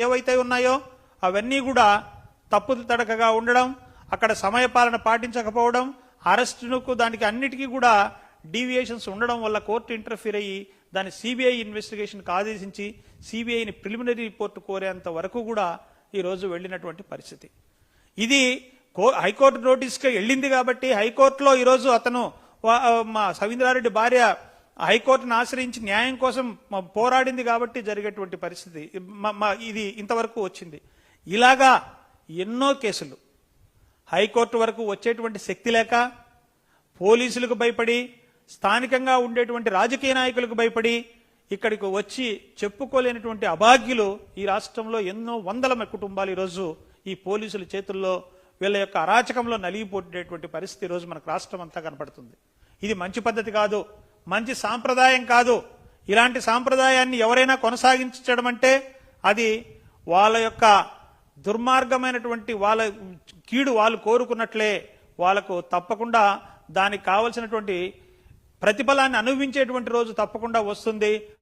ఏవైతే ఉన్నాయో అవన్నీ కూడా తప్పులు తడకగా ఉండడం అక్కడ సమయపాలన పాటించకపోవడం అరెస్టుకు దానికి అన్నిటికీ కూడా డీవియేషన్స్ ఉండడం వల్ల కోర్టు ఇంటర్ఫీర్ అయ్యి దాన్ని సిబిఐ ఇన్వెస్టిగేషన్కి ఆదేశించి సిబిఐని ప్రిలిమినరీ రిపోర్ట్ కోరేంత వరకు కూడా ఈరోజు వెళ్ళినటువంటి పరిస్థితి. ఇది కో హైకోర్టు నోటీస్కి వెళ్ళింది కాబట్టి హైకోర్టులో ఈరోజు అతను మా సవీంద్రారెడ్డి భార్య హైకోర్టును ఆశ్రయించి న్యాయం కోసం పోరాడింది కాబట్టి జరిగేటువంటి పరిస్థితి ఇది ఇంతవరకు వచ్చింది. ఇలాగా ఎన్నో కేసులు. హైకోర్టు వరకు వచ్చేటువంటి శక్తి లేక పోలీసులకు భయపడి స్థానికంగా ఉండేటువంటి రాజకీయ నాయకులకు భయపడి ఇక్కడికి వచ్చి చెప్పుకోలేనటువంటి అభాగ్యులు ఈ రాష్ట్రంలో ఎన్నో వందల కుటుంబాలు ఈరోజు ఈ పోలీసుల చేతుల్లో వీళ్ళ యొక్క అరాచకంలో నలిగిపోయేటువంటి పరిస్థితి ఈరోజు మనకు రాష్ట్రం అంతా కనపడుతుంది. ఇది మంచి పద్ధతి కాదు. మంచి సాంప్రదాయం కాదు. ఇలాంటి సాంప్రదాయాన్ని ఎవరైనా కొనసాగించడం అంటే అది వాళ్ళ యొక్క దుర్మార్గమైనటువంటి వాళ్ళ కీడు వాళ్ళు కోరుకున్నట్లే వాళ్ళకు తప్పకుండా దానికి కావలసినటువంటి ప్రతిఫలాన్ని అనుభవించేటువంటి రోజు తప్పకుండా వస్తుంది.